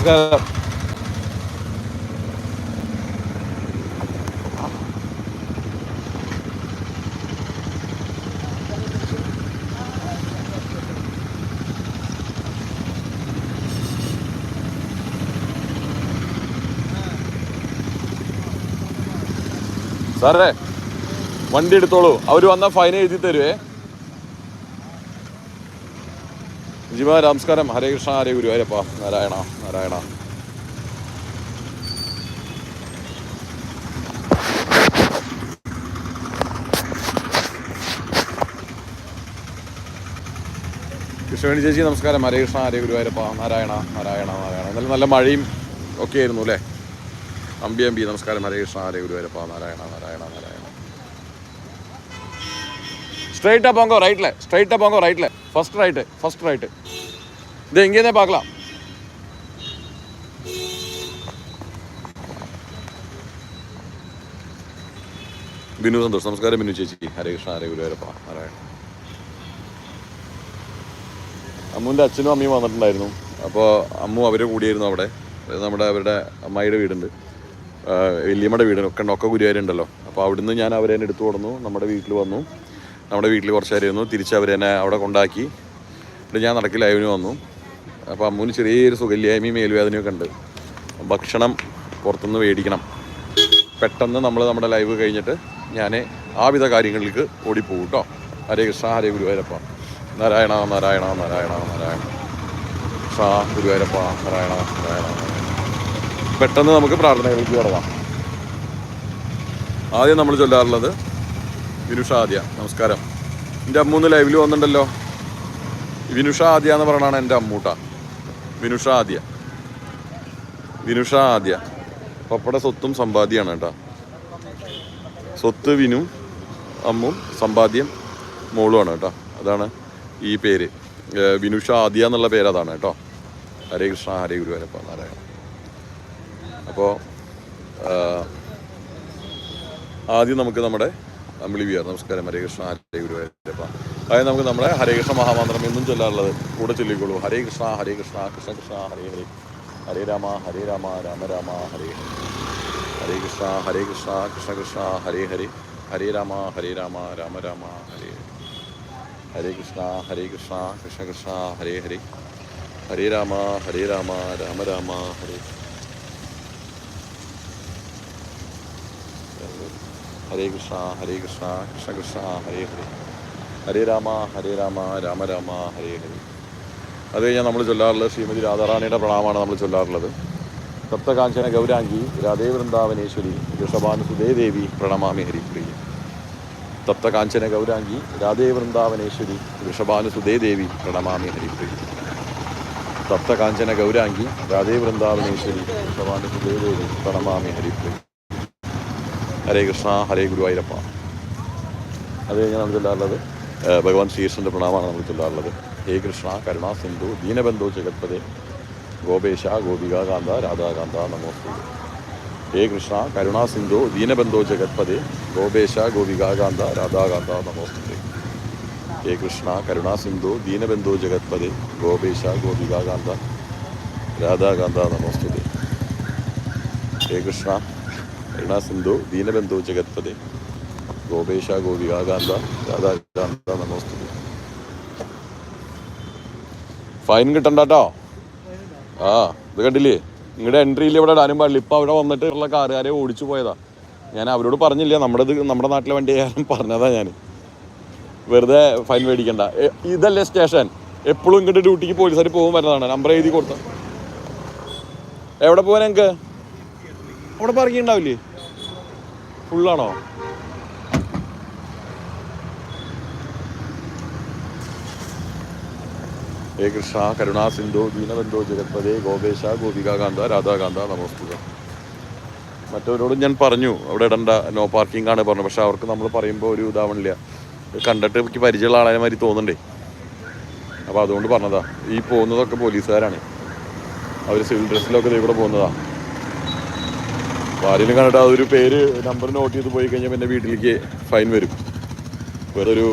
നമസ്കാരം സാറേ വണ്ടി എടുത്തോളൂ. അവർ വന്നാൽ ഫൈൻ എഴുതി തരുവേ. ജിമ നമസ്കാരം. ഹരേ കൃഷ്ണ ഹരേ ഗുരു ഹരപ്പ നാരായണ നാരായണ. കൃഷ്ണവേണി ചേച്ചി നമസ്കാരം. ഹരേ കൃഷ്ണ ഹരേ ഗുരു ഹരപ്പ നാരായണ നാരായണ നാരായണ. എന്നാലും നല്ല മഴയും ഒക്കെ ആയിരുന്നു അല്ലേ? അമ്പി അമ്പി നമസ്കാരം. ഹരേ കൃഷ്ണ ഹരേ ഗുരു ഹരപ്പ നാരായണ നാരായണ. നാരായണ സ്ട്രൈറ്റാ പോങ്കോ റൈറ്റിലെ സ്ട്രൈറ്റാ പോങ്കോ റൈറ്റിലെ ഫസ്റ്റ് റൈറ്റ് ഫസ്റ്റ് റൈറ്റ് இது இங்கேருந்தே பார்க்கலாம் ബിനു സന്തോഷ് നമസ്കാരം ബിനു ചേച്ചി ഹരേ കൃഷ്ണ ഹരേ ഗുരുവായൂരപ്പ നാരായണ അമ്മുവിൻ്റെ അച്ഛനും അമ്മയും വന്നിട്ടുണ്ടായിരുന്നു അപ്പോൾ അമ്മു അവരെ കൂടിയായിരുന്നു അവിടെ അതായത് നമ്മുടെ അവരുടെ അമ്മായിയുടെ വീടുണ്ട് ആ, വല്യമ്മയുടെ വീട് ഒക്കെ ഉണ്ട് ഒക്കെ ഗുരുവായൂരുണ്ടല്ലോ അപ്പോൾ അവിടുന്ന് ഞാൻ അവരെ തന്നെ എടുത്തു കൊടുന്നു നമ്മുടെ വീട്ടിൽ വന്നു നമ്മുടെ വീട്ടിൽ കുറച്ച് നേരം ഇരുന്നു തിരിച്ച് അവരെന്നെ അവിടെ കൊണ്ടാക്കി എന്നിട്ട് ഞാൻ നടക്കി ലൈവിന് വന്നു അപ്പോൾ അമ്മുവിന് ചെറിയൊരു സുഖമില്ലായ്മയും മേലുവേദനയൊക്കെ ഉണ്ട്. ഭക്ഷണം പുറത്തുനിന്ന് മേടിക്കണം. പെട്ടെന്ന് നമ്മൾ നമ്മുടെ ലൈവ് കഴിഞ്ഞിട്ട് ഞാൻ ആ ആവിധ കാര്യങ്ങളിലേക്ക് ഓടിപ്പോകും കേട്ടോ. ഹരേ കൃഷ്ണ ഹരേ ഗുരുവായൂരപ്പ. നാരായണ നാരായണ നാരായണ നാരായണ. കൃഷ്ണ ഗുരുവായൂരപ്പ നാരായണ നാരായണ. പെട്ടെന്ന് നമുക്ക് പ്രാർത്ഥനകളിലേക്ക് കടക്കാം. ആദ്യം നമ്മൾ ചൊല്ലാറുള്ളത് വിനുഷ ആദ്യ. നമസ്കാരം. എന്റെ അമ്മൂന്ന് ലൈവിൽ വന്നിട്ടുണ്ടല്ലോ വിനുഷ ആദ്യ എന്ന് പറഞ്ഞാണ് എന്റെ അമ്മൂട്ട. വിനുഷ ആദ്യ വിനുഷ ആദ്യ പപ്പയുടെ സ്വത്തും സമ്പാദ്യമാണ് കേട്ടോ. സ്വത്ത് വിനും അമ്മും സമ്പാദ്യം മോളുമാണ് കേട്ടോ. അതാണ് ഈ പേര്. വിനുഷ ആദ്യ എന്നുള്ള പേര് അതാണ് കേട്ടോ. ഹരേ കൃഷ്ണ ഹരേ ഗുരുവരപ്പ നാരായണ. അപ്പോൾ ആദ്യം നമുക്ക് നമ്മുടെ അമ്പിളി വിയർ നമസ്കാരം. ഹരേ കൃഷ്ണ ഹരേ ഗുരുവായൂരപ്പ അതായത് നമുക്ക് നമ്മുടെ ഹരേ കൃഷ്ണ മഹാമന്ത്രം എന്നും ചൊല്ലാറുള്ളത് കൂടെ ചൊല്ലിക്കോളൂ. ഹരേ കൃഷ്ണ ഹരേ കൃഷ്ണ കൃഷ്ണ കൃഷ്ണ ഹരേ ഹരേ. ഹരേ രാമ ഹരേ രാമ രാമ രാമ ഹരേ ഹരേ. കൃഷ്ണ ഹരേ കൃഷ്ണ കൃഷ്ണ കൃഷ്ണ ഹരേ ഹരേ. ഹരേ രാമ ഹരേ രാമ രാമ രാമ ഹരേ ഹരേ. കൃഷ്ണ ഹരേ കൃഷ്ണ കൃഷ്ണ കൃഷ്ണ ഹരേ ഹരേ. ഹരേ രാമ ഹരേ രാമ രാമ രാമ ഹരേ ഹരേ കൃഷ്ണ ഹരേ കൃഷ്ണ കൃഷ്ണ കൃഷ്ണ ഹരേ ഹരേ. ഹരേ രാമ ഹരേ രാമ രാമ രാമ ഹരേ ഹരേ. അത് കഴിഞ്ഞാൽ നമ്മൾ ചൊല്ലാറുള്ളത് ശ്രീമതി രാധാറാണിയുടെ പ്രണാമമാണ് നമ്മൾ ചൊല്ലാറുള്ളത്. സപ്തകാഞ്ചന ഗൗരാംഗി രാധേ വൃന്ദാവനേശ്വരി ഋഷഭാനുസുതേ ദേവി പ്രണമാമി ഹരിപ്രിയ സപ്തകാഞ്ചന ഗൗരാംഗി രാധേ വൃന്ദാവനേശ്വരി ഋഷഭാനുസുതേ ദേവി പ്രണമാമി ഹരിപ്രിയ സപ്തകാഞ്ചന ഗൗരാംഗി രാധേ വൃന്ദാവനേശ്വരി ഋഷഭാനുസുതേ ദേവി പ്രണമാമി ഹരിപ്രിയ ഹരേ കൃഷ്ണ ഹരേ ഗുരുവായൂരപ്പ. അത് കഴിഞ്ഞാൽ നമ്മൾ ചൊല്ലാറുള്ളത് ഭഗവാൻ ശ്രീകൃഷ്ണന്റെ പ്രണാമാണ് നമ്മൾ ചൊല്ലാറുള്ളത്. ഹേ കൃഷ്ണ കരുണ സിന്ധു ദീനബന്ധു ജഗത്പതി ഗോപേശ ഗോപിക കാന്ത രാധാകാന്ത നമോസ്തു ഹേ കൃഷ്ണ കരുണാ സിന്ധു ദീനബന്ധു ജഗത്പതി ഗോപേശ ഗോപിക കാന്ത രാധാകാന്ത നമോസ്തു ഹേ കൃഷ്ണ കരുണാ സിന്ധു ദീനബന്ധു ജഗത്പതി ഗോപേശ ഗോപിക കാന്ത രാധാകാന്ത നമോസ്തു ഹേ കൃഷ്ണ കരുണാ സിന്ധു ദീനബന്ധു ജഗത്പദേ ഗോപേശ ഗോപി ആകാന്ത രാധാകാന്ത നമോസ്തു ഫൈൻ കിട്ടണ്ടാട്ടോ? ആ ഇത് കണ്ടില്ലേ? നിങ്ങളുടെ എൻട്രിയിൽ ഇവിടെ ഇടാനും പാടില്ല. ഇപ്പം അവിടെ വന്നിട്ട് ഉള്ള കാറുകാരെ ഓടിച്ചു പോയതാ. ഞാൻ അവരോട് പറഞ്ഞില്ല നമ്മുടെ ഇത് നമ്മുടെ നാട്ടിലെ വണ്ടി ആയാലും പറഞ്ഞതാ ഞാൻ വെറുതെ ഫൈൻ മേടിക്കണ്ട. ഇതല്ലേ സ്റ്റേഷൻ എപ്പോഴും ഇങ്ങോട്ട് ഡ്യൂട്ടിക്ക് പോലീസുകാർ പോകും വരുന്നതാണ്. നമ്പർ എഴുതി കൊടുത്ത. എവിടെ പോകാൻ ഞങ്ങൾക്ക് അവിടെ പാർക്കിംഗ് ഉണ്ടാവില്ലേ ഫുള്ളാണോ ഹേ കൃഷ്ണ കരുണാ സിന്ധു ദീനബന്ധോ ജഗത്പദേ ഗോപേശ ഗോപികാകാന്ത രാധാകാന്ത നമസ്തുത. മറ്റവരോടും ഞാൻ പറഞ്ഞു അവിടെ ഇടണ്ട നോ പാർക്കിംഗ് ആണ് പറഞ്ഞു. പക്ഷെ അവർക്ക് നമ്മൾ പറയുമ്പോൾ ഒരു ഇതാവണില്ല. കണ്ടിട്ട് എനിക്ക് പരിചയമുള്ള ആളെ മാതിരി തോന്നണ്ടേ അപ്പോൾ അതുകൊണ്ട് പറഞ്ഞതാ ഈ പോകുന്നതൊക്കെ പോലീസുകാരാണ്. അവർ സിവിൽ ഡ്രസ്സിലൊക്കെ ഇവിടെ പോകുന്നതാ. അപ്പോൾ ആരെങ്കിലും കണ്ടിട്ട് അതൊരു പേര് നമ്പർ നോട്ട് ചെയ്ത് പോയി കഴിഞ്ഞാൽ പിന്നെ വീട്ടിലേക്ക് ഫൈൻ വരും. വേറൊരു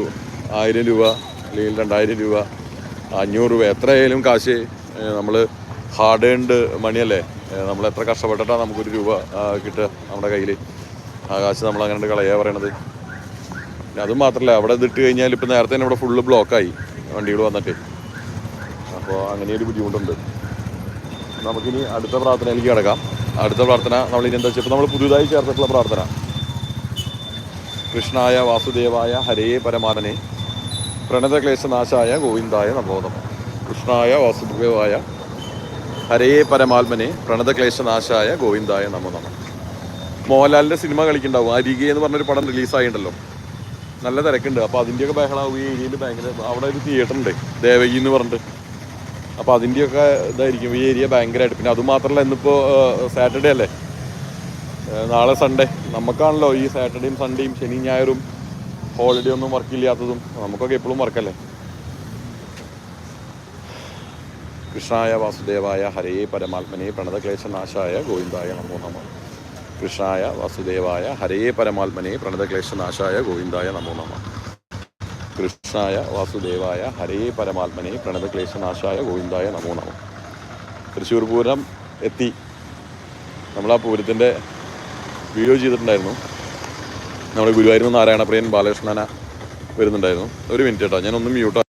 ആയിരം രൂപ അല്ലെങ്കിൽ രണ്ടായിരം രൂപ അഞ്ഞൂറ് രൂപ. എത്രയായാലും കാശ് നമ്മൾ ഹാർഡ് ഏൺഡ് മണിയല്ലേ? നമ്മൾ എത്ര കഷ്ടപ്പെട്ടിട്ടാണ് നമുക്കൊരു രൂപ കിട്ടുക നമ്മുടെ കയ്യിൽ ആ കാശ് നമ്മൾ അങ്ങനെ കളയാ പറയണത്. അതും മാത്രമല്ല അവിടെ ഇതിട്ട് കഴിഞ്ഞാൽ ഇപ്പം നേരത്തെ തന്നെ ഇവിടെ ഫുള്ള് ബ്ലോക്കായി വണ്ടികൾ വന്നിട്ട്. അപ്പോൾ അങ്ങനെ ഒരു ബുദ്ധിമുട്ടുണ്ട്. നമുക്കിനി അടുത്ത പ്രാർത്ഥനയിലേക്ക് കിടക്കാം. അടുത്ത പ്രാർത്ഥന നമ്മൾ ഇനി എന്താ വെച്ചാൽ നമ്മൾ പുതുതായി ചേർത്തിട്ടുള്ള പ്രാർത്ഥന. കൃഷ്ണായ വാസുദേവായ ഹരേ പരമാനനെ. പ്രണതക്ലേശനാശായ ഗോവിന്ദായ നമോ നമ. കൃഷ്ണായ വാസുദേവായ ഹരേ പരമാത്മനെ പ്രണതക്ലേശനാശായ ഗോവിന്ദായ നമോ നമ. മോഹൻലാലിന്റെ സിനിമ കളിക്കുന്നുണ്ടാവും. അരികെ എന്ന് പറഞ്ഞൊരു പടം റിലീസായിട്ടുണ്ടല്ലോ നല്ല തിരക്കുണ്ട്. അപ്പോൾ അതിന്റെയൊക്കെ ബഹളാവും ഈ ഏരിയയിൽ ഭയങ്കര അവിടെ ഒരു തിയേറ്റർ ഉണ്ട് ദേവകി എന്ന് പറഞ്ഞിട്ട്. അപ്പോൾ അതിന്റെയൊക്കെ ഇതായിരിക്കും. ഈ ഏരിയ ഭയങ്കരമായിട്ട് പിന്നെ അതുമാത്രമല്ല ഇന്നിപ്പോൾ സാറ്റർഡേ അല്ലേ? നാളെ സൺഡേ. നമുക്കാണല്ലോ ഈ സാറ്റർഡേയും സൺഡേയും ശനി ഞായറും ഹോളിഡേ ഒന്നും വർക്ക് ഇല്ലാത്തതും നമുക്കൊക്കെ എപ്പോഴും വർക്കല്ലേ കൃഷ്ണായ വാസുദേവായ ഹരേ പരമാത്മനെ പ്രണതക്ലേശനാശായ ഗോവിന്ദായ നമോ നമ. കൃഷ്ണായ വാസുദേവായ ഹരേ പരമാത്മനെ പ്രണതക്ലേശനാശായ ഗോവിന്ദായ നമോ നമ. കൃഷ്ണായ വാസുദേവായ ഹരേ പരമാത്മനെ പ്രണതക്ലേശനാശായ ഗോവിന്ദായ നമോ നമ. തൃശ്ശൂർ പൂരം എത്തി. നമ്മൾ ആ പൂരത്തിന്റെ വീഡിയോ ചെയ്തിട്ടുണ്ടായിരുന്നു. നമ്മുടെ ഗുരുവായൂർ നാരായണപ്രിയൻ ബാലകൃഷ്ണന വരുന്നുണ്ടായിരുന്നു. ഒരു മിനിറ്റ് കേട്ടോ ഞാനൊന്ന് mute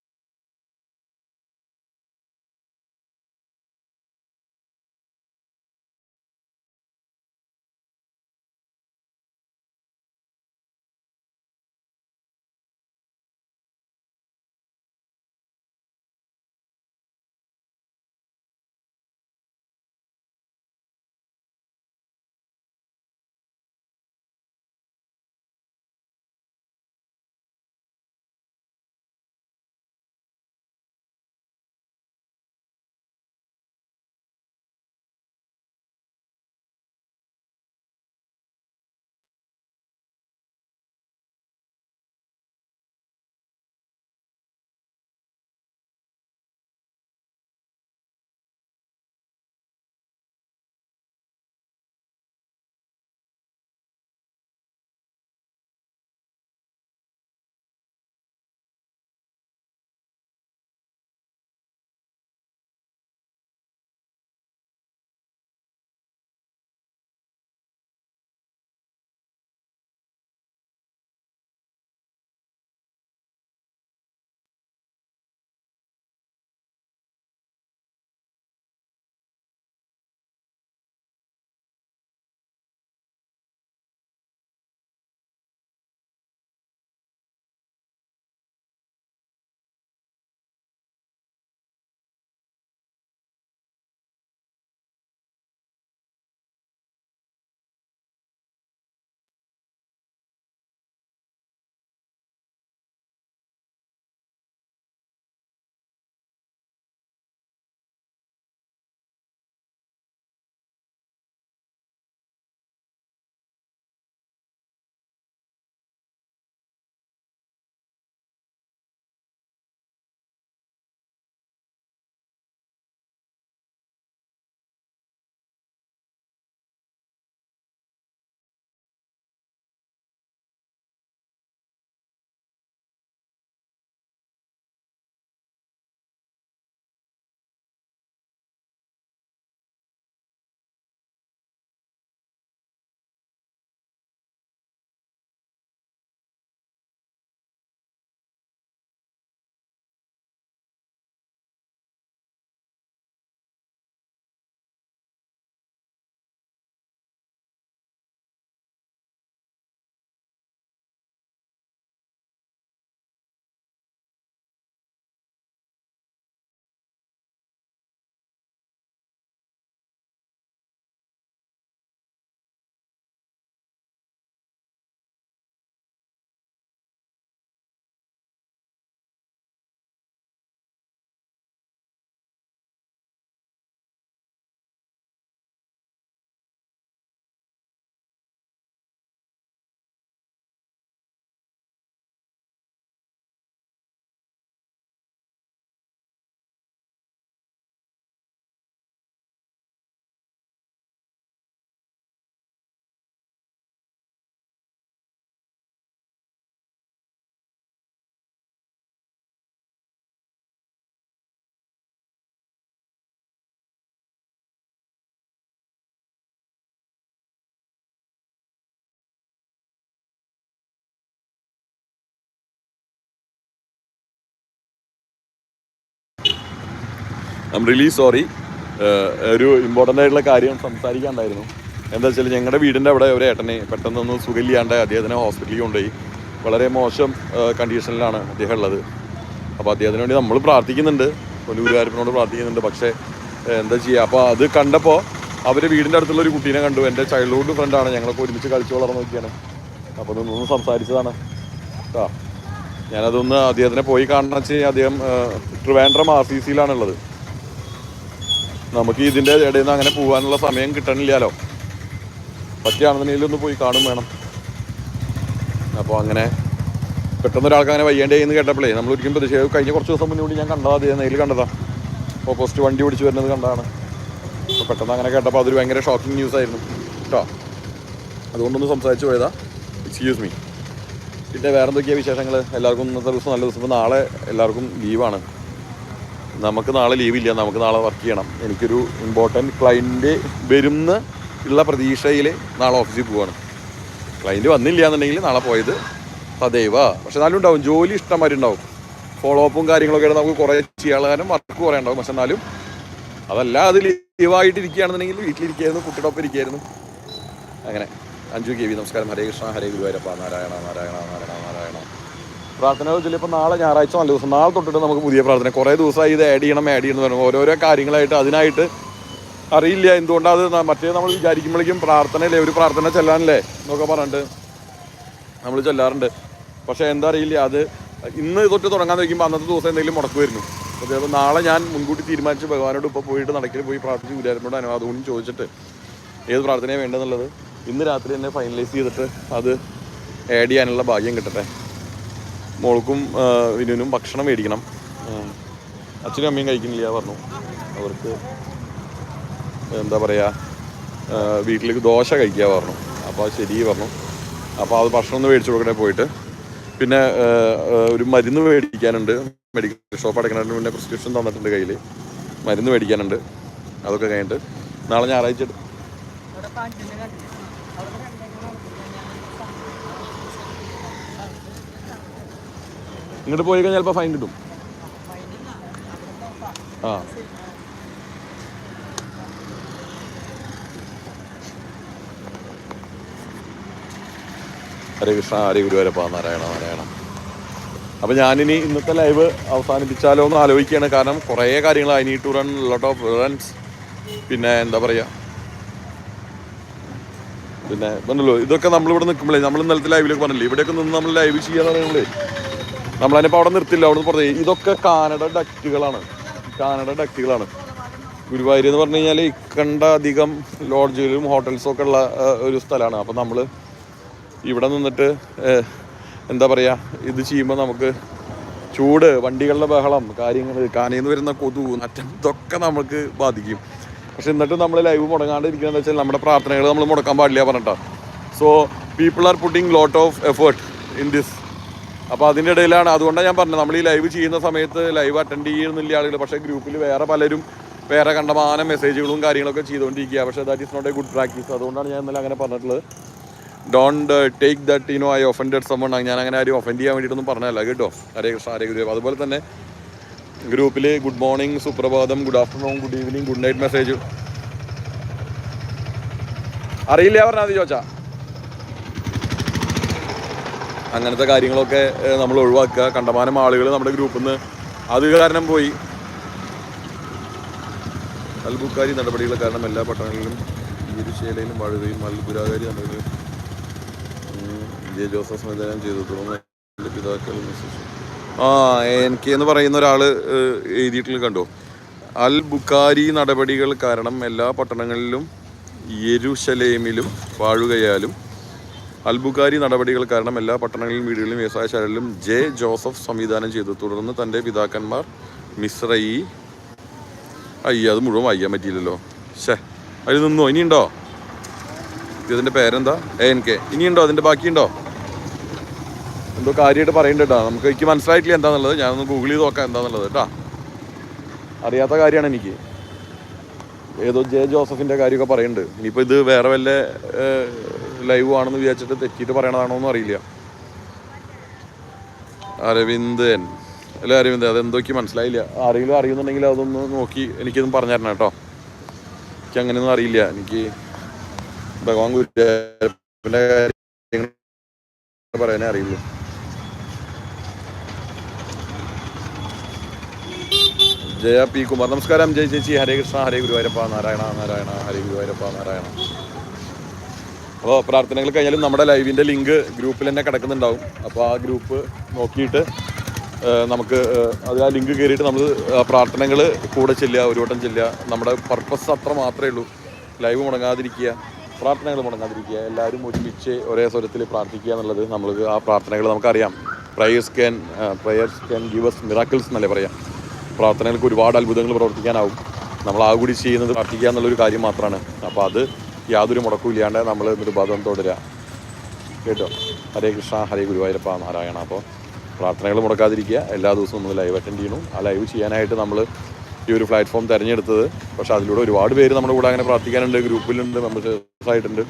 I am release sorry ഒരു ഇമ്പോർട്ടന്റ് ആയിട്ടുള്ള കാര്യം സംസാരിക്കാണ്ടായിരുന്നു. എന്താ വെച്ചാൽ ഞങ്ങളുടെ വീടിന്റെ അവിടെ ഒരു ഏട്ടനെ പെട്ടെന്നൊന്ന് സുഖമില്ലാണ്ട് അദ്ദേഹത്തിനെ ഹോസ്പിറ്റലിൽ കൊണ്ടുപോയി. വളരെ മോശം കണ്ടീഷനിലാണ് അദ്ദേഹം ഉള്ളത്. അപ്പോൾ അദ്ദേഹത്തിന് വേണ്ടി നമ്മൾ പ്രാർത്ഥിക്കുന്നുണ്ട്. ഒരു ഗുരുവായൂരപ്പനോട് പ്രാർത്ഥിക്കുന്നുണ്ട്. പക്ഷേ എന്താ ചെയ്യുക അപ്പോൾ അത് കണ്ടപ്പോൾ അവർ വീടിന്റെ അടുത്തുള്ള ഒരു കുട്ടീനെ കണ്ടു. എന്റെ ചൈൽഡ്ഹുഡ് ഫ്രണ്ടാണ് ഞങ്ങളൊക്കെ ഒരുമിച്ച് കളിച്ച് വളർന്നു നോക്കിയാണ് അപ്പോൾ അതൊന്നും സംസാരിച്ചതാണ്. കേട്ടോ ഞാനതൊന്ന് അദ്ദേഹത്തിനെ പോയി കാണണം വെച്ച് അദ്ദേഹം ട്രിവാൻഡ്രം ആർ സി സിയിലാണുള്ളത് നമുക്ക് ഇതിന്റെ ഇടയിൽ നിന്ന് അങ്ങനെ പോകാനുള്ള സമയം കിട്ടണില്ലല്ലോ. പറ്റുകയാണെന്നുണ്ടെങ്കിൽ ഒന്ന് പോയി കാണും വേണം. അപ്പോൾ അങ്ങനെ പെട്ടെന്ന് ഒരാൾക്ക് അങ്ങനെ വയ്യേണ്ടേ എന്ന് കേട്ടപ്പോഴേ നമ്മൾ ഒരിക്കലും പ്രതിഷേധം കഴിഞ്ഞ കുറച്ച് ദിവസം മുന്നേ കൂടി ഞാൻ കണ്ടതാ അതേ നേരിൽ കണ്ടതാ. ഓപ്പോസിറ്റ് വണ്ടി പിടിച്ച് വരുന്നത് കണ്ടതാണ് അപ്പോൾ പെട്ടെന്ന് അങ്ങനെ കേട്ടപ്പോൾ അതൊരു ഭയങ്കര ഷോക്കിംഗ് ന്യൂസ് ആയിരുന്നു കേട്ടോ അതുകൊണ്ടൊന്ന് സംസാരിച്ച് പോയതാ. എക്സ്ക്യൂസ് മീ പിന്നെ വേറെ എന്തൊക്കെയാണ് വിശേഷങ്ങൾ എല്ലാവർക്കും ഇന്നത്തെ ദിവസം നല്ല ദിവസം. നാളെ എല്ലാവർക്കും ലീവാണ് നമുക്ക് നാളെ ലീവില്ല നമുക്ക് നാളെ വർക്ക് ചെയ്യണം. എനിക്കൊരു ഇമ്പോർട്ടന്റ് ക്ലയന്റ് വരുന്ന ഉള്ള പ്രതീക്ഷയിൽ നാളെ ഓഫീസിൽ പോവാണ്. ക്ലയന്റ് വന്നില്ല എന്നുണ്ടെങ്കിൽ നാളെ പോയത് തദൈവ പക്ഷെ എന്നാലും ഉണ്ടാവും. ജോലി ഇഷ്ടംമാതിരി ഉണ്ടാവും. ഫോളോ അപ്പും കാര്യങ്ങളൊക്കെ ആയിട്ട് നമുക്ക് കുറേ കാരണം വർക്ക് കുറേ ഉണ്ടാവും. പക്ഷെ എന്നാലും അതല്ല അത് ലീവായിട്ട് ഇരിക്കുകയാണെന്നുണ്ടെങ്കിൽ കുട്ടിയുടെ ഒപ്പം ഇരിക്കുകയായിരുന്നു അങ്ങനെ. അഞ്ജു കെ വി നമസ്കാരം. ഹരേ കൃഷ്ണ ഹരേ ഗുരുവായൂരപ്പ നാരായണ നാരായണ നാരായണ. പ്രാർത്ഥനകൾ ചിലപ്പോൾ നാളെ ഞായറാഴ്ച നല്ല ദിവസം. നാളെ തൊട്ടിട്ട് നമുക്ക് പുതിയ പ്രാർത്ഥന. കുറേ ദിവസമായി ഇത് ആഡ് ചെയ്യണം ആഡ് ചെയ്യണം എന്ന് ഓരോരോ കാര്യങ്ങളായിട്ട് അതിനായിട്ട് അറിയില്ല. എന്തുകൊണ്ടാണ് അത് മറ്റേ നമ്മൾ വിചാരിക്കുമ്പോഴേക്കും പ്രാർത്ഥനയല്ലേ? ഒരു പ്രാർത്ഥന ചെല്ലാനല്ലേ? എന്നൊക്കെ പറഞ്ഞിട്ട് നമ്മൾ ചെല്ലാറുണ്ട്. പക്ഷേ എന്താ അറിയില്ല. അത് ഇന്ന് തൊട്ട് തുടങ്ങാൻ വയ്ക്കുമ്പോൾ അന്നത്തെ ദിവസം എന്തെങ്കിലും മുടക്ക് വരുന്നു. അപ്പോൾ നാളെ ഞാൻ മുൻകൂട്ടി തീരുമാനിച്ച് ഭഗവാനോട് ഇപ്പോൾ പോയിട്ട് നടക്കൽ പോയി പ്രാർത്ഥിച്ച് ഗുരുവായൂരനോട് അനുവാദം ചോദിച്ചിട്ട് ഏത് പ്രാർത്ഥനയാണ് വേണ്ടതെന്നുള്ളത് ഇന്ന് രാത്രി തന്നെ ഫൈനലൈസ് ചെയ്തിട്ട് അത് ആഡ് ചെയ്യാനുള്ള ഭാഗ്യം കിട്ടട്ടെ. മോൾക്കും വിനുവിനും ഭക്ഷണം മേടിക്കണം. അച്ഛനും അമ്മയും കഴിക്കുന്നില്ല പറഞ്ഞു. അവർക്ക് എന്താ പറയുക വീട്ടിലേക്ക് ദോശ കഴിക്കുക പറഞ്ഞു. അപ്പോൾ അത് ശരി പറഞ്ഞു. അപ്പോൾ അത് ഭക്ഷണം ഒന്ന് മേടിച്ചു കൊടുക്കണേ പോയിട്ട്. പിന്നെ ഒരു മരുന്ന് മേടിക്കാനുണ്ട്. മെഡിക്കൽ ഷോപ്പ് അടയ്ക്കണതിന് പിന്നെ പ്രിസ്ക്രിപ്ഷൻ തന്നിട്ടുണ്ട് കയ്യിൽ മരുന്ന് മേടിക്കാനുണ്ട്. അതൊക്കെ കഴിഞ്ഞിട്ട് നാളെ ഞായറാഴ്ച ഇങ്ങോട്ട് പോയി കഴിഞ്ഞാൽ ചിലപ്പോൾ ഫൈൻ കിട്ടും ആ. ഹരേ കൃഷ്ണ ഹരേ ഗുരുവരപ്പ നാരായണ നാരായണ. അപ്പോൾ ഞാനിനി ഇന്നത്തെ ലൈവ് അവസാനിപ്പിച്ചാലോ എന്ന് ആലോചിക്കുകയാണ്. കാരണം കുറേ കാര്യങ്ങൾ I need to run lot of runs പിന്നെ എന്താ പറയുക പിന്നെ പറഞ്ഞല്ലോ ഇതൊക്കെ നമ്മളിവിടെ നിൽക്കുമ്പോഴേ നമ്മൾ ഇന്നലത്തെ ലൈവിലൊക്കെ പറഞ്ഞില്ലേ ഇവിടെയൊക്കെ നിന്ന് നമ്മൾ ലൈവ് ചെയ്യാന്ന് പറയുമ്പോഴേ നമ്മളതിനിപ്പോൾ അവിടെ നിർത്തില്ല അവിടെ പുറത്ത്. ഇതൊക്കെ കാനഡ ഡക്റ്റുകളാണ്. കാനഡ ഡക്റ്റുകളാണ്. ഗുരുവായൂർ എന്ന് പറഞ്ഞു കഴിഞ്ഞാൽ ഇക്കണ്ട അധികം ലോഡ്ജുകളും ഹോട്ടൽസും ഒക്കെ ഉള്ള ഒരു സ്ഥലമാണ്. അപ്പോൾ നമ്മൾ ഇവിടെ നിന്നിട്ട് എന്താ പറയുക ഇത് ചെയ്യുമ്പോൾ നമുക്ക് ചൂട് വണ്ടികളുടെ ബഹളം കാര്യങ്ങൾ കാനയിൽ നിന്ന് വരുന്ന കൊതു നറ്റം ഇതൊക്കെ നമുക്ക് ബാധിക്കും. പക്ഷെ എന്നിട്ട് നമ്മൾ ലൈവ് മുടങ്ങാണ്ടിരിക്കുന്നത് വെച്ചാൽ നമ്മുടെ പ്രാർത്ഥനകൾ നമ്മൾ മുടക്കാൻ പാടില്ല പറഞ്ഞിട്ടാണ് so people are putting lot of effort in this അപ്പോൾ അതിന്റെ ഇടയിലാണ്. അതുകൊണ്ടാണ് ഞാൻ പറഞ്ഞത് നമ്മൾ ഈ ലൈവ് ചെയ്യുന്ന സമയത്ത് ലൈവ് അറ്റൻഡ് ചെയ്യുന്നില്ല ആളുകൾ പക്ഷേ ഗ്രൂപ്പിൽ വേറെ പലരും വേറെ കണ്ടമാനം മെസ്സേജുകളും കാര്യങ്ങളൊക്കെ ചെയ്തുകൊണ്ടിരിക്കുക പക്ഷേ that is not a good practice അതുകൊണ്ടാണ് ഞാൻ ഇന്നലെ അങ്ങനെ പറഞ്ഞിട്ടുള്ളത്. Don't take that you know I offended someone ഞാൻ അങ്ങനെ ആരും ഒഫൻഡ് ചെയ്യാൻ വേണ്ടിയിട്ടൊന്നും പറഞ്ഞല്ല കേട്ടോ. ഹരേ കൃഷ്ണ ഹരേ ഗുരു അതുപോലെ തന്നെ ഗ്രൂപ്പിൽ ഗുഡ് മോർണിംഗ് സുപ്രഭാതം good afternoon good evening good night message അറിയില്ല പറഞ്ഞാൽ മതി ചോച്ചാ. അങ്ങനത്തെ കാര്യങ്ങളൊക്കെ നമ്മൾ ഒഴിവാക്കുക. കണ്ടമാനം ആളുകൾ നമ്മുടെ ഗ്രൂപ്പിൽ നിന്ന് അത് കാരണം പോയി. അൽബുക്കാരി നടപടികൾ കാരണം എല്ലാ പട്ടണങ്ങളിലും ഇരുശേലയിലും വാഴുകയും അൽബുരാകാരി നടപടികളും ജെ ജോസഫ് സംവിധാനം ചെയ്തു. തുടർന്ന് പിതാക്കൾ. ആ എനിക്ക് എന്ന് പറയുന്ന ഒരാൾ എഴുതിയിട്ടുള്ള കണ്ടോ. അൽ ബുക്കാരി നടപടികൾ കാരണം എല്ലാ പട്ടണങ്ങളിലും യെരുശലേമിലും വാഴുകയാലും അൽബുക്കാരി നടപടികൾ കാരണം എല്ലാ പട്ടണങ്ങളിലും വീടുകളിലും വ്യവസായശാലകളിലും ജെ. ജോസഫ് സംവിധാനം ചെയ്തു. തുടർന്ന് തന്റെ പിതാക്കന്മാർ മിശ്രയി. അയ്യ അത് മുഴുവൻ വായിക്കാൻ പറ്റിയില്ലല്ലോ. ഷേ അതിൽ നിന്നോ? ഇനിയുണ്ടോ? ഇതിന്റെ പേരെന്താ? A N K. ഇനിയുണ്ടോ? അതിന്റെ ബാക്കിയുണ്ടോ? എന്തോ കാര്യമായിട്ട് പറയണ്ട നമുക്ക് എനിക്ക് മനസ്സിലായിട്ടില്ല എന്താണെന്നുള്ളത് ഞാനൊന്ന് ഗൂഗിൾ ചെയ്ത് നോക്കാം എന്താണെന്നുള്ളത് കേട്ടാ. അറിയാത്ത കാര്യമാണ് എനിക്ക്. ഏതോ ജെ ജോസഫിന്റെ കാര്യമൊക്കെ പറയുന്നുണ്ട് ഇനിയിപ്പോൾ ഇത് വേറെ വല്ല ലൈവ് ആണെന്ന് വിചാരിച്ചിട്ട് തെറ്റിയിട്ട് എന്നും അറിയില്ല. അരവിന്ദൻ. അല്ല അരവിന്ദ് അതെന്തൊക്കെ മനസ്സിലായില്ല. ആരെങ്കിലും അറിയുന്നുണ്ടെങ്കിൽ അതൊന്ന് നോക്കി എനിക്കിതും പറഞ്ഞു തരണം കേട്ടോ. എനിക്ക് അങ്ങനെയൊന്നും അറിയില്ല. എനിക്ക് ഭഗവാൻ ഗുരുദേവന്റെ കാര്യങ്ങൾ പറയാനേ അറിയുള്ളൂ. ജയ പി കുമാർ. നമസ്കാരം. ജയ് ചേച്ചി ഹരേ കൃഷ്ണ. ഹരേ ഗുരുവായൂരപ്പ. നാരായണ. നാരായണ. ഹരേ ഗുരുവായൂരപ്പ. നാരായണ. അപ്പോൾ പ്രാർത്ഥനകൾ കഴിഞ്ഞാലും നമ്മുടെ ലൈവിന്റെ ലിങ്ക് ഗ്രൂപ്പിൽ തന്നെ കിടക്കുന്നുണ്ടാവും. അപ്പോൾ ആ ഗ്രൂപ്പ് നോക്കിയിട്ട് നമുക്ക് അത് ആ ലിങ്ക് കയറിയിട്ട് നമ്മൾ പ്രാർത്ഥനകൾ കൂടെ ചെല്ലുക ഒരു വട്ടം ചെല്ലുക. നമ്മുടെ പർപ്പസ് അത്ര മാത്രമേ ഉള്ളൂ. ലൈവ് മുടങ്ങാതിരിക്കുക പ്രാർത്ഥനകൾ മുടങ്ങാതിരിക്കുക എല്ലാവരും ഒരുമിച്ച് ഒരേ സ്വരത്തിൽ പ്രാർത്ഥിക്കുക എന്നുള്ളത് നമ്മൾക്ക് ആ പ്രാർത്ഥനകൾ നമുക്കറിയാം. Prayers can prayers can gives miracles എന്നല്ലേ പറയാം. പ്രാർത്ഥനകൾക്ക് ഒരുപാട് അത്ഭുതങ്ങൾ പ്രവർത്തിക്കാനാവും. നമ്മൾ ആ കൂടി ചെയ്യുന്നത് പ്രാർത്ഥിക്കുക എന്നുള്ളൊരു കാര്യം മാത്രമാണ്. അപ്പോൾ അത് യാതൊരു മുടക്കവും ഇല്ലാണ്ട് നമ്മൾ നിർബാധം തുടരുക കേട്ടോ? ഹരേ കൃഷ്ണ ഹരേ ഗുരുവായൂരപ്പ നാരായണ. അപ്പോൾ പ്രാർത്ഥനകൾ മുടക്കാതിരിക്കുക. എല്ലാ ദിവസവും നമ്മൾ ലൈവ് അറ്റൻഡ് ചെയ്യണം. ആ ലൈവ് ചെയ്യാനായിട്ട് നമ്മൾ ഈ ഒരു പ്ലാറ്റ്ഫോം തിരഞ്ഞെടുത്തത്. പക്ഷേ അതിലൂടെ ഒരുപാട് പേര് നമ്മുടെ കൂടെ അങ്ങനെ പ്രാർത്ഥിക്കാനുണ്ട്. ഗ്രൂപ്പിലുണ്ട് മെമ്പേഴ്സ് ആയിട്ടുണ്ട്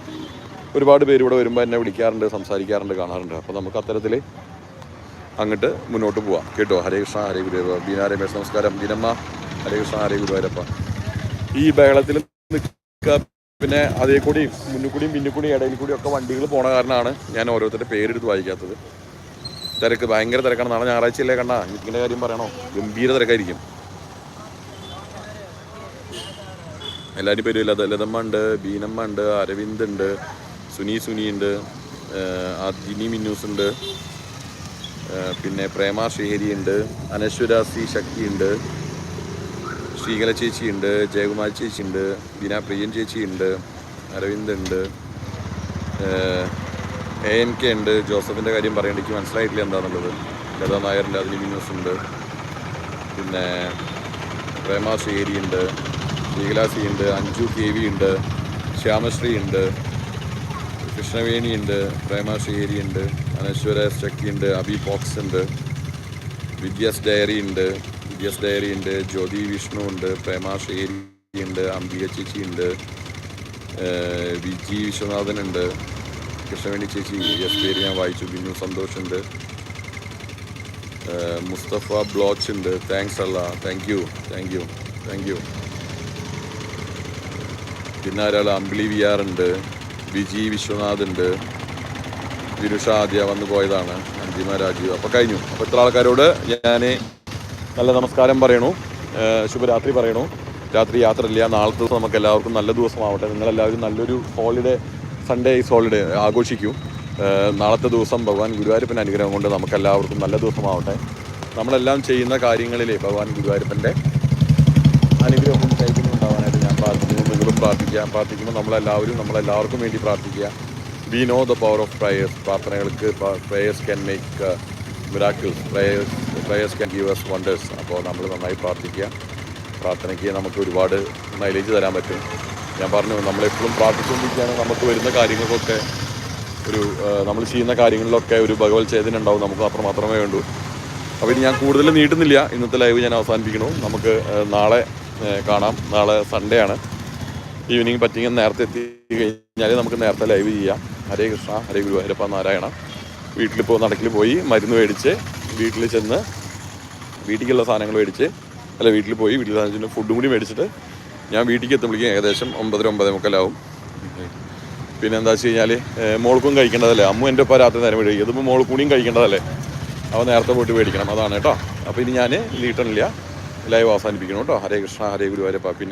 ഒരുപാട് പേര് ഇവിടെ വരുമ്പോൾ എന്നെ വിളിക്കാറുണ്ട് സംസാരിക്കാറുണ്ട് കാണാറുണ്ട്. അപ്പോൾ നമുക്ക് അത്തരത്തിൽ അങ്ങോട്ട് മുന്നോട്ട് പോവാം. കേട്ടോ? ഹരേ കൃഷ്ണ ഹരേ ഗുരു ബീന രമേശ് നമസ്കാരം. ബീനമ്മ ഹരേ കൃഷ്ണ ഹരേ ഗുരുവായൂരപ്പ. ഈ ബഹളത്തിൽ നിൽക്കുക പിന്നെ അതേ കൂടി മുന്നിൽ കൂടിയും പിന്നിൽ കൂടിയും ഇടയിൽ കൂടി ഒക്കെ വണ്ടികൾ പോണ കാരണമാണ് ഞാൻ ഓരോരുത്തരുടെ പേരെടുത്ത് വായിക്കാത്തത്. തിരക്ക് ഭയങ്കര തിരക്കാണ്. നാളെ ഞായറാഴ്ചയല്ലേ കണ്ട മീറ്റിങ്ങിന്റെ കാര്യം പറയണോ? ഗംഭീര തിരക്കായിരിക്കും. എല്ലാവരും പേരും ലത ലതമ്മ ഉണ്ട് ബീനമ്മ ഉണ്ട് അരവിന്ദ് ഉണ്ട് സുനി സുനി ഉണ്ട് അദിനി മിന്നൂസ് ഉണ്ട് പിന്നെ പ്രേമ ശ്രീഹരി ഉണ്ട് അനശ്വര സി ശക്തി ഉണ്ട് ശ്രീകല ചേച്ചി ഉണ്ട് ജയകുമാരി ചേച്ചി ഉണ്ട് ബിനാ പ്രിയൻ ചേച്ചി ഉണ്ട് അരവിന്ദ് ഉണ്ട് എ എൻ കെ ഉണ്ട്. ജോസഫിന്റെ കാര്യം പറയേണ്ട എനിക്ക് മനസ്സിലായിട്ടില്ല എന്താണെന്നുള്ളത് ലത നായറിന്റെ അതിന് ന്യൂസ് ഉണ്ട്. പിന്നെ പ്രേമ ശ്രീഹരി ഉണ്ട് ശ്രീകല സി ഉണ്ട് അഞ്ജു കെ വി ഉണ്ട് ശ്യാമശ്രീ ഉണ്ട് കൃഷ്ണവേണി ഉണ്ട് പ്രേമ ശ്രീഹരി ഉണ്ട് അനശ്വര ശക്തി ഉണ്ട് അബി ബോക്സ് ഉണ്ട് വിദ്യാസ് ഡയറി ഉണ്ട് വിദ്യാസ് ഡയറി ഉണ്ട് ജ്യോതി വിഷ്ണു ഉണ്ട് പ്രേമ ഷേരി ഉണ്ട് അംബിക ചേച്ചി ഉണ്ട് വിജി വിശ്വനാഥൻ ഉണ്ട് കൃഷ്ണവേണി ചേച്ചി എസ് പേര് ഞാൻ വായിച്ചു ബിന്നു സന്തോഷ് ഉണ്ട് മുസ്തഫ ബ്ലോച്ച് ഉണ്ട് താങ്ക്സ് അല്ല thank you thank you thank you പിന്നെ ഒരാൾ അമ്പിളി വി ആർ ഉണ്ട് വിജി വിശ്വനാഥ് ഉണ്ട് വിനുഷ ആദ്യ വന്നു പോയതാണ് അഞ്ജിമ രാജീവ്. അപ്പോൾ കഴിഞ്ഞു. അപ്പോൾ ഇത്ര ആൾക്കാരോട് ഞാൻ നല്ല നമസ്കാരം പറയണു. ശുഭരാത്രി പറയണു. രാത്രി യാത്ര ഇല്ല നാളത്തെ ദിവസം നമുക്ക് എല്ലാവർക്കും നല്ല ദിവസമാവട്ടെ. നിങ്ങളെല്ലാവരും നല്ലൊരു ഹോളിഡേ സൺഡേ ഈസ് ഹോളിഡേ ആഘോഷിക്കൂ. നാളത്തെ ദിവസം ഭഗവാൻ ഗുരുവായൂരപ്പന്റെ അനുഗ്രഹം കൊണ്ട് നമുക്കെല്ലാവർക്കും നല്ല ദിവസമാവട്ടെ. നമ്മളെല്ലാം ചെയ്യുന്ന കാര്യങ്ങളിലെ ഭഗവാൻ ഗുരുവായൂരപ്പന്റെ അനുഗ്രഹം ഉണ്ടാവാനായിട്ട് ഞാൻ പ്രാർത്ഥിക്കുന്നു. നിങ്ങളും പ്രാർത്ഥിക്കുക. പ്രാർത്ഥിക്കുമ്പോൾ നമ്മളെല്ലാവരും നമ്മളെല്ലാവർക്കും വേണ്ടി പ്രാർത്ഥിക്കുക. We know the power of prayers പ്രാർത്ഥനകൾക്ക് prayers can make miracles prayers prayers can give us wonders അപ്പോൾ നമ്മൾ നന്നായി പ്രാർത്ഥിക്കുക. പ്രാർത്ഥനയ്ക്ക് നമുക്ക് ഒരുപാട് മൈലേജ് തരാൻ പറ്റും. ഞാൻ പറഞ്ഞു നമ്മളെപ്പോഴും പ്രാർത്ഥിച്ചുകൊണ്ടിരിക്കുകയാണ്. നമുക്ക് വരുന്ന കാര്യങ്ങൾക്കൊക്കെ ഒരു നമ്മൾ ചെയ്യുന്ന കാര്യങ്ങളിലൊക്കെ ഒരു ഭഗവത് ചേതന ഉണ്ടാവും. നമുക്ക് അത്ര മാത്രമേ വേണ്ടൂ. അപ്പോൾ ഇനി ഞാൻ കൂടുതൽ നീട്ടുന്നില്ല. ഇന്നത്തെ ലൈവ് ഞാൻ അവസാനിപ്പിക്കണു നമുക്ക് നാളെ കാണാം. നാളെ സൺഡേ ആണ്. ഈവനിങ് പറ്റിയെങ്കിൽ നേരത്തെ എത്തി കഴിഞ്ഞാൽ നമുക്ക് നേരത്തെ ലൈവ് ചെയ്യാം. ഹരേ കൃഷ്ണ ഹരേ ഗുരുവായൂരപ്പ നാരായണ. വീട്ടിൽ പോ നടക്കിൽ പോയി മരുന്ന് മേടിച്ച് വീട്ടിൽ ചെന്ന് വീട്ടിലേക്കുള്ള സാധനങ്ങൾ മേടിച്ച് അല്ല വീട്ടിൽ പോയി വീട്ടിൽ സാധനം ഫുഡും കൂടി മേടിച്ചിട്ട് ഞാൻ വീട്ടിലേക്ക് എത്തുമ്പോഴേക്കും ഏകദേശം ഒമ്പതര ഒമ്പതേ മുക്കാലാവും പിന്നെ എന്താ വെച്ച് കഴിഞ്ഞാൽ മോൾക്കും കഴിക്കേണ്ടതല്ലേ? അമ്മ എന്റെ ഒപ്പം രാത്രി നേരം മേടിക്കും ഇതിപ്പോൾ മോൾ കൂടിയും കഴിക്കേണ്ടതല്ലേ? അവ നേരത്തെ പോയിട്ട് മേടിക്കണം. അതാണ് കേട്ടോ. അപ്പോൾ ഇനി ഞാൻ ലീട്ടണില്ല ലൈവ് അവസാനിപ്പിക്കണം കേട്ടോ. ഹരേ കൃഷ്ണ ഹരേ ഗുരുവായൂരപ്പ. പിന്നെ